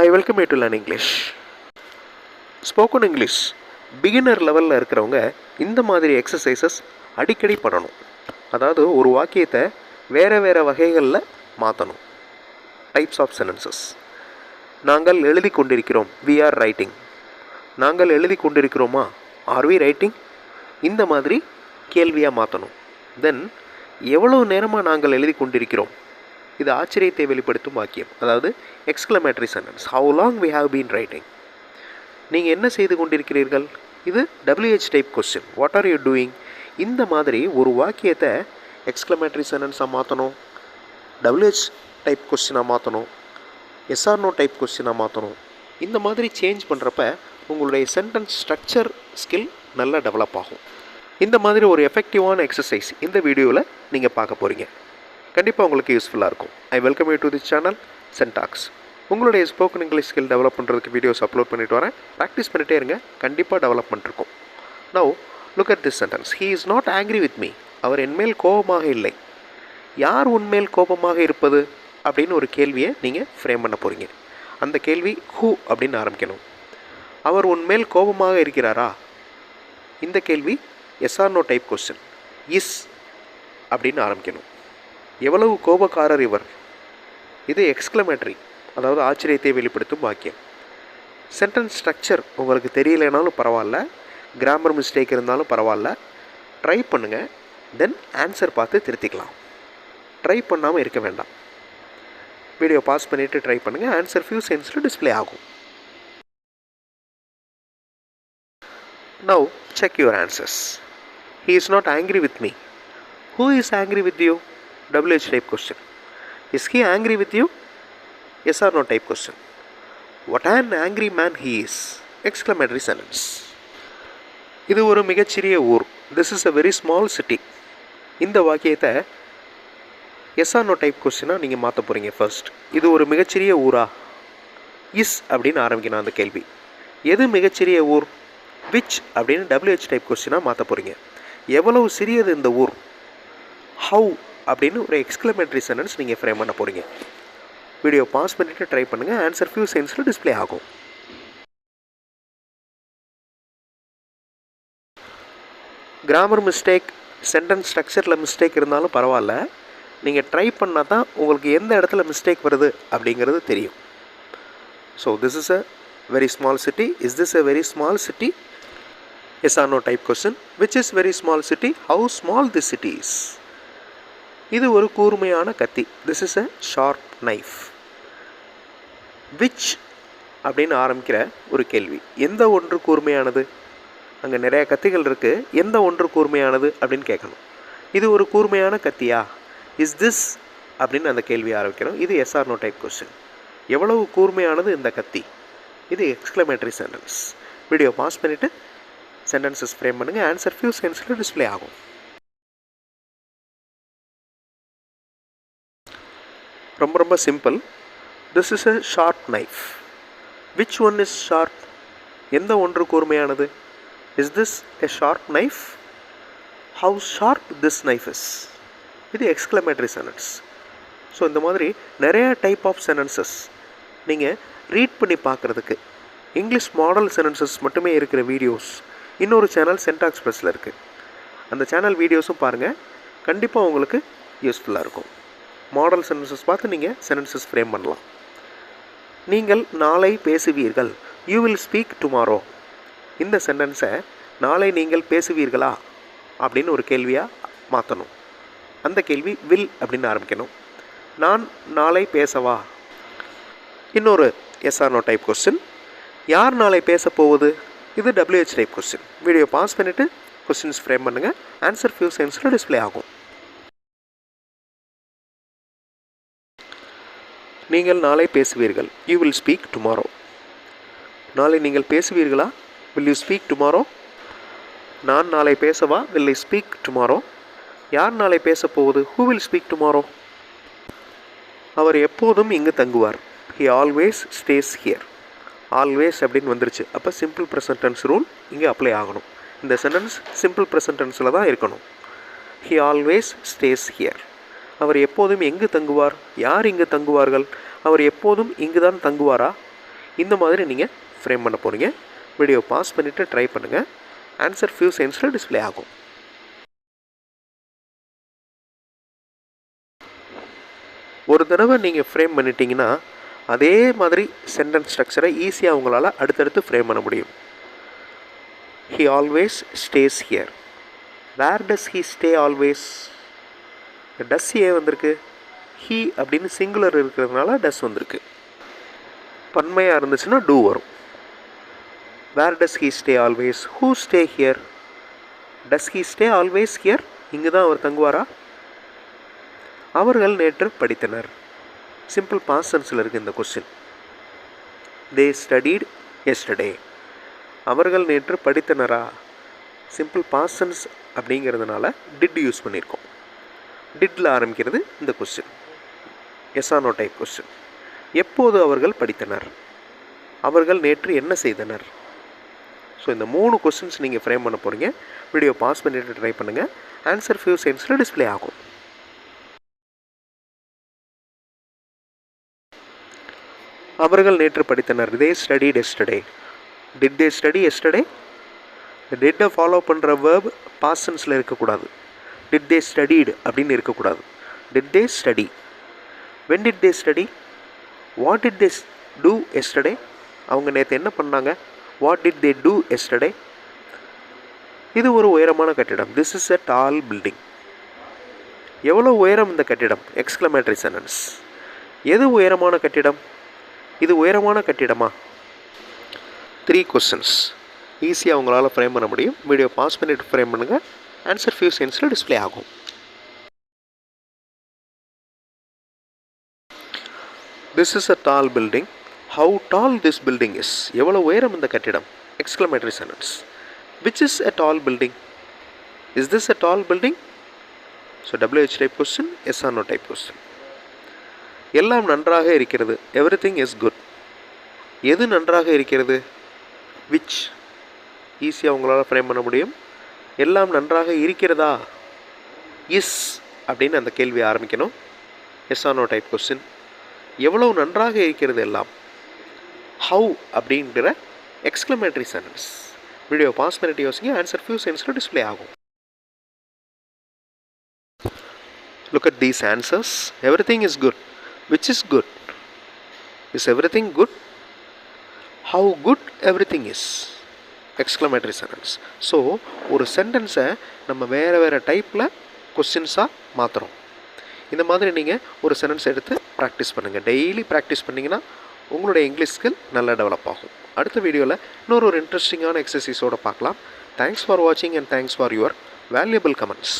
I welcome you to learn English spoken English beginner லெவலில் இருக்கிறவங்க இந்த மாதிரி எக்ஸசைசஸ் அடிக்கடி பண்ணணும். அதாவது ஒரு வாக்கியத்தை வேறு வேறு வகைகளில் மாற்றணும் டைப்ஸ் ஆஃப் சென்டென்சஸ் நாங்கள் எழுதி கொண்டிருக்கிறோம் வி ஆர் ரைட்டிங் நாங்கள் எழுதி கொண்டிருக்கிறோமா? ஆர் வி ரைட்டிங் இந்த மாதிரி கேள்வியாக மாற்றணும் தென் எவ்வளோ நேரமாக நாங்கள் எழுதி கொண்டிருக்கிறோம்? இது ஆச்சரியத்தை வெளிப்படுத்தும் வாக்கியம். அதாவது exclamatory sentence how long we have been writing நீங்கள் என்ன செய்து கொண்டிருக்கிறீர்கள்? இது WH type question what are you doing இந்த மாதிரி ஒரு வாக்கியத்தை எக்ஸ்க்ளமேட்டரி சென்டென்ஸாக மாற்றணும் டபிள்யூஹெச் டைப் கொஸ்டினாக மாற்றணும் எஸ்ஆர்னோ டைப் கொஸ்டினாக மாற்றணும் இந்த மாதிரி சேஞ்ச் பண்ணுறப்ப உங்களுடைய சென்டென்ஸ் ஸ்ட்ரக்சர் ஸ்கில் நல்லா டெவலப் ஆகும். இந்த மாதிரி ஒரு எஃபெக்டிவான எக்ஸசைஸ் இந்த வீடியோவில் நீங்கள் பார்க்க போகிறீங்க கண்டிப்பாக உங்களுக்கு யூஸ்ஃபுல்லாக இருக்கும். I welcome you to the channel Syntax உங்களுடைய ஸ்போக்கன் இங்கிலீஷ் ஸ்கில் டெவலப் பண்ணுறதுக்கு வீடியோஸ் அப்லோட் பண்ணிட்டு வரேன். ப்ராக்டிஸ் பண்ணிட்டே இருங்க. கண்டிப்பாக டெவலப்மெண்ட் இருக்கும். No look at this sentence he is not angry with me அவர் என்மேல் கோபமாக இல்லை. யார் உன்மேல் கோபமாக இருப்பது? அப்படின்னு ஒரு கேள்வியை நீங்கள் ஃப்ரேம் பண்ண போகிறீங்க அந்த கேள்வி ஹூ அப்படின்னு ஆரம்பிக்கணும். அவர் உன்மேல் கோபமாக இருக்கிறாரா? இந்த கேள்வி எஸ்ஆர்னோ டைப் கொஸ்டின் இஸ் அப்படின்னு ஆரம்பிக்கணும். எவ்வளவு கோபக்காரர் இவர். இது எக்ஸ்க்ளமேட்டரி அதாவது ஆச்சரியத்தை வெளிப்படுத்தும் வாக்கியம். சென்டென்ஸ் ஸ்ட்ரக்சர் உங்களுக்கு தெரியலைனாலும் பரவாயில்ல. கிராமர் மிஸ்டேக் இருந்தாலும் பரவாயில்ல. ட்ரை பண்ணுங்கள் தென் ஆன்சர் பார்த்து திருத்திக்கலாம். ட்ரை பண்ணாமல் இருக்க வேண்டாம். வீடியோ பாஸ் பண்ணிவிட்டு ட்ரை பண்ணுங்கள் ஆன்சர் ஃபியூ சென்ஸில் டிஸ்ப்ளே ஆகும். Now check your answers he is not angry with me who is angry with you WH type question. Is he angry with you? Yes or no type question. What an angry man he is! Exclamatory sentence. இது ஒரு மிகச்சிறிய ஊர் this is a very small city இந்த வாக்கியத்தை yes or no type கொஸ்டினாக நீங்கள் மாற்ற போகிறீங்க ஃபர்ஸ்ட் இது ஒரு மிகச்சிறிய ஊரா இஸ் அப்படின்னு ஆரம்பிக்கணும் அந்த கேள்வி எது மிகச்சிறிய ஊர் விச் அப்படின்னு டபிள்யூஹெச் டைப் கொஸ்டினாக மாற்ற போகிறீங்க எவ்வளவு சிறியது இந்த ஊர் ஹவு அப்படின்னு ஒரு எக்ஸ்க்ளமேட்டரி சென்டென்ஸ் நீங்கள் ஃப்ரேம் பண்ண போகிறீங்க வீடியோ பாஸ் பண்ணிவிட்டு ட்ரை பண்ணுங்கள் ஆன்சர் ஃபியூ சென்ஸில் டிஸ்ப்ளே ஆகும். கிராமர் மிஸ்டேக் சென்டென்ஸ் ஸ்ட்ரக்சரில் மிஸ்டேக் இருந்தாலும் பரவாயில்ல. நீங்கள் ட்ரை பண்ணால் தான் உங்களுக்கு எந்த இடத்துல மிஸ்டேக் வருது அப்படிங்கிறது தெரியும். So this is a very small city is this a very small city yes or no type question which is very small city how small this city is இது ஒரு கூர்மையான கத்தி. This is a sharp knife which அப்படின்னு ஆரம்பிக்கிற ஒரு கேள்வி. எந்த ஒன்று கூர்மையானது? அங்கே நிறைய கத்திகள் இருக்குது எந்த ஒன்று கூர்மையானது அப்படின்னு கேட்கணும். இது ஒரு கூர்மையான கத்தியா? இஸ் திஸ் அப்படின்னு அந்த கேள்வி ஆரம்பிக்கணும். இது எஸ்ஆர் நோ டைப் கொஸ்டின் எவ்வளவு கூர்மையானது இந்த கத்தி? இது எக்ஸ்க்ளமேட்டரி சென்டென்ஸ் வீடியோ பாஸ் பண்ணிவிட்டு சென்டென்சஸ் ஃப்ரேம் பண்ணுங்கள் ஆன்சர் ஃபியூ சென்ஸில் டிஸ்ப்ளே ஆகும். ரொம்ப ரொம்ப simple. This is a sharp knife which one is sharp எந்த ஒன்று கூர்மையானது? Is this a sharp knife how sharp this knife is இது எக்ஸ்க்ளமேட்டரி சென்டென்ஸ் ஸோ இந்த மாதிரி நிறைய டைப் ஆஃப் சென்டென்சஸ் நீங்கள் ரீட் பண்ணி பார்க்குறதுக்கு இங்கிலீஷ் மாடல் சென்டென்சஸ் மட்டுமே இருக்கிற வீடியோஸ் இன்னொரு சேனல் சென்டாக்ஸ் ப்ளஸில் இருக்குது அந்த சேனல் வீடியோஸும் பாருங்கள் கண்டிப்பாக உங்களுக்கு யூஸ்ஃபுல்லாக இருக்கும். மாடல் சென்டென்சஸ் பார்த்து நீங்கள் சென்டென்சஸ் ஃப்ரேம் பண்ணலாம். நீங்கள் நாளை பேசுவீர்கள். யூ வில் ஸ்பீக் டுமாரோ இந்த சென்டென்ஸை நாளை நீங்கள் பேசுவீர்களா? அப்படின்னு ஒரு கேள்வியாக மாற்றணும் அந்த கேள்வி வில் அப்படின்னு ஆரம்பிக்கணும். நான் நாளை பேசவா? இன்னொரு எஸ்ஆர்னோ டைப் கொஸ்டின் யார் நாளை பேச போகுது இது WH type question video pause பண்ணிவிட்டு கொஸ்டின்ஸ் ஃப்ரேம் பண்ணுங்கள் ஆன்சர் ஃபியூ சென்ஸில் டிஸ்ப்ளே ஆகும். நீங்கள் நாளை பேசுவீர்கள். யூ வில் ஸ்பீக் டுமாரோ நாளை நீங்கள் பேசுவீர்களா? வில் யூ ஸ்பீக் டுமாரோ நான் நாளை பேசவா? வில் ஐ ஸ்பீக் டுமாரோ யார் நாளை பேச போவது? ஹூ வில் ஸ்பீக் டுமாரோ அவர் எப்போதும் இங்கு தங்குவார். He always stays here always அப்படின்னு வந்துருச்சு. அப்போ சிம்பிள் ப்ரெசன்டென்ஸ் ரூல் இங்கே அப்ளை ஆகணும். இந்த சென்டென்ஸ் சிம்பிள் ப்ரெசன்டென்ஸில் தான் இருக்கணும். ஹி ஆல்வேஸ் ஸ்டேஸ் ஹியர் அவர் எப்போதும் எங்கு தங்குவார்? யார் இங்கு தங்குவார்கள்? அவர் எப்போதும் இங்கு தான் தங்குவாரா? இந்த மாதிரி நீங்கள் ஃப்ரேம் பண்ண போகிறீங்க வீடியோ பாஸ் பண்ணிவிட்டு ட்ரை பண்ணுங்கள் ஆன்சர் ஃபியூ சென்ஸில் டிஸ்ப்ளே ஆகும். ஒரு தடவை நீங்கள் ஃப்ரேம் பண்ணிட்டீங்கன்னா அதே மாதிரி சென்டென்ஸ் ஸ்ட்ரக்சரை ஈஸியாக உங்களால் அடுத்தடுத்து ஃப்ரேம் பண்ண முடியும். He always stays here where does he stay always does ஏ வந்திருக்கு? ஹீ அப்படின்னு சிங்குலர் இருக்கிறதுனால டஸ் வந்திருக்கு. பன்மையாக இருந்துச்சுன்னா டூ வரும். Where does he stay always who stay here does he stay always here இங்கே தான் அவர் தங்குவாரா? அவர்கள் நேற்று படித்தனர். சிம்பிள் பாசன்ஸில் இருக்குது இந்த கொஸ்டின் தே ஸ்டடீட் எஸ்டர்டே அவர்கள் நேற்று படித்தனரா? சிம்பிள் பாசன்ஸ் அப்படிங்கிறதுனால டிட் யூஸ் பண்ணியிருக்கோம். டிட்டில் ஆரம்பிக்கிறது இந்த கொஸ்டின் எஸ்ஆனோ டைப் கொஸ்டின் எப்போது அவர்கள் படித்தனர்? அவர்கள் நேற்று என்ன செய்தனர்? ஸோ இந்த மூணு கொஸ்டின்ஸ் நீங்கள் ஃப்ரேம் பண்ண போகிறீங்க வீடியோ பாஸ் பண்ணிட்டு ட்ரை பண்ணுங்கள் ஆன்சர் ஃபியூ செகண்ட்ஸில் டிஸ்ப்ளே ஆகும். அவர்கள் நேற்று படித்தனர். They study yesterday did they study yesterday டிட்டை follow பண்ணுற வேர்ப் பாசன்ஸில் இருக்கக்கூடாது. டிட் தே ஸ்டடீடு அப்படின்னு இருக்கக்கூடாது. Did they study when did they study what did they do yesterday அவங்க நேற்று என்ன பண்ணாங்க? What did they do yesterday இது ஒரு உயரமான கட்டிடம். This is a tall building எவ்வளோ உயரம் இந்த கட்டிடம்? எக்ஸ்க்ளமேட்டரி சென்டென்ஸ் எது உயரமான கட்டிடம்? இது உயரமான கட்டிடமா? த்ரீ கொஸ்டின்ஸ் ஈஸியாக உங்களால் ஃப்ரேம் பண்ண முடியும். வீடியோ பாஸ் பண்ணிவிட்டு ஃப்ரேம் பண்ணுங்கள் ஆன்சர் ஃபியூ சென்ஸில் டிஸ்ப்ளே ஆகும் this is a tall building how tall this building is எவ்வளோ உயரம் இந்த கட்டிடம்? Exclamatory sentence which is a tall building is this a tall building so WH type question yes or no type question எல்லாம் நன்றாக இருக்கிறது. Every thing is good எது நன்றாக இருக்கிறது? விச் ஈஸியாக உங்களால் ஃப்ரேம் பண்ண முடியும். எல்லாம் நன்றாக இருக்கிறதா? இஸ் அப்படின்னு அந்த கேள்வி ஆரம்பிக்கணும். எஸ் ஆனோ டைப் கொஸ்டின் எவ்வளவு நன்றாக இருக்கிறது எல்லாம்? ஹவு அப்படிங்கிற எக்ஸ்க்ளமேட்டரி சென்டென்ஸ் வீடியோ பாஸ் பண்ணிட்டு யோசிங்க. ஆன்சர் ஃபியூ சென்ஸில் டிஸ்ப்ளே ஆகும். Look at these answers everything is good which is good is everything good how good everything is exclamatory sentence so ஒரு சென்டென்ஸை நம்ம வேறு வேறு டைப்பில் கொஸ்டின்ஸாக மாற்றுறோம் இந்த மாதிரி நீங்கள் ஒரு சென்டென்ஸ் எடுத்து ப்ராக்டிஸ் பண்ணுங்கள் டெய்லி ப்ராக்டிஸ் பண்ணிங்கன்னா உங்களுடைய இங்கிலீஷ் ஸ்கில் நல்லா டெவலப் ஆகும். அடுத்த வீடியோவில் இன்னொரு ஒரு இன்ட்ரெஸ்டிங்கான எக்ஸசைஸோடு பார்க்கலாம். தேங்க்ஸ் ஃபார் வாட்சிங் and thanks for your valuable comments